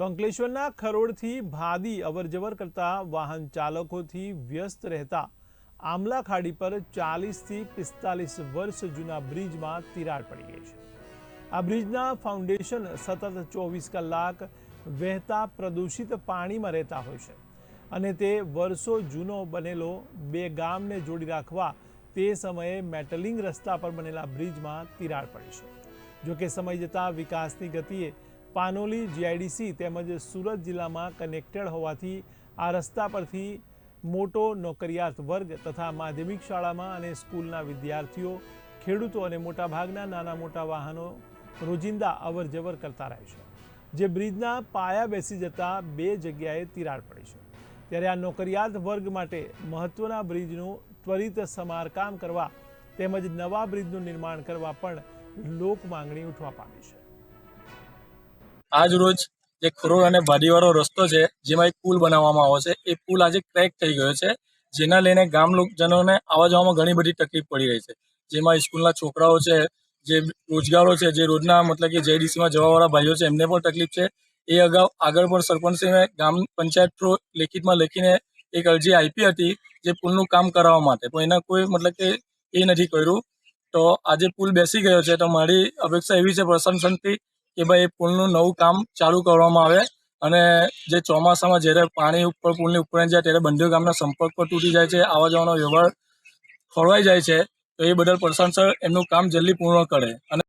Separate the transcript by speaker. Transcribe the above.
Speaker 1: તો અંકલેશ્વરના ખરોડથી ભાદી અવરજવર કરતા વાહન ચાલકોથી વ્યસ્ત રહેતા આમલા ખાડી પર ચાલીસથી પિસ્તાલીસ વર્ષ જૂના બ્રિજમાં તિરાડ પડી ગઈ છે. આ બ્રિજના ફાઉન્ડેશન સતત ચોવીસ કલાક વહેતા પ્રદૂષિત પાણીમાં રહેતા હોય છે અને તે વર્ષો જૂનો બનેલો બે ગામને જોડી રાખવા તે સમયે મેટલિંગ રસ્તા પર બનેલા બ્રિજમાં તિરાડ પડી છે. જોકે સમય જતાં વિકાસની ગતિએ પાનોલી જીઆઈડીસી તેમજ સુરત જિલ્લામાં કનેક્ટેડ હોવાથી આ રસ્તા પરથી મોટો નોકરિયાત વર્ગ તથા માધ્યમિક શાળામાં અને સ્કૂલના વિદ્યાર્થીઓ, ખેડૂતો અને મોટાભાગના નાના મોટા વાહનો રોજિંદા અવર જવર કરતા રહે છે, જે બ્રિજના પાયા બેસી જતા બે જગ્યાએ તિરાડ પડી છે. ત્યારે આ નોકરિયાત વર્ગ માટે મહત્વના બ્રિજનું ત્વરિત સમારકામ કરવા તેમજ નવા બ્રિજનું નિર્માણ કરવા પણ લોક માંગણી ઉઠવા પામી છે.
Speaker 2: આજ રોજ જે ખરોડ અને ભાડીવાળો રસ્તો છે, જેમાં એક પુલ બનાવવામાં આવ્યો છે, એ પુલ આજે ક્રેક થઈ ગયો છે, જેના લઈને ગામ લોકોજનોને આવવા જવામાં ઘણી બધી તકલીફ પડી રહી છે. જેમાં સ્કૂલના છોકરાઓ છે, જે રોજગારો છે, જે રોજના મતલબ કે જેડીસીમાં જવાવાળા ભાઈઓ છે, એમને પણ તકલીફ છે. એ અગાઉ આગળ પણ સરપંચશ્રીને ગામ પંચાયત થ્રુ લેખિતમાં લખીને એક અરજી આપી હતી જે પુલનું કામ કરાવવા માટે. પણ એના કોઈ મતલબ કે એ નથી કર્યું. તો આજે પુલ બેસી ગયો છે, તો મારી અપેક્ષા એવી છે, પ્રશાસનથી કે ભાઈ એ પુલનું નવું કામ ચાલુ કરવામાં આવે અને જે ચોમાસામાં જ્યારે પાણી ઉપર પુલની ઉપર જાય ત્યારે બંને ગામના સંપર્ક પર તૂટી જાય છે આવવા જવાનો વ્યવહાર ખોરવાઈ જાય છે, તો એ બદલ પ્રશાસન એમનું કામ જલ્દી પૂર્ણ કરે. અને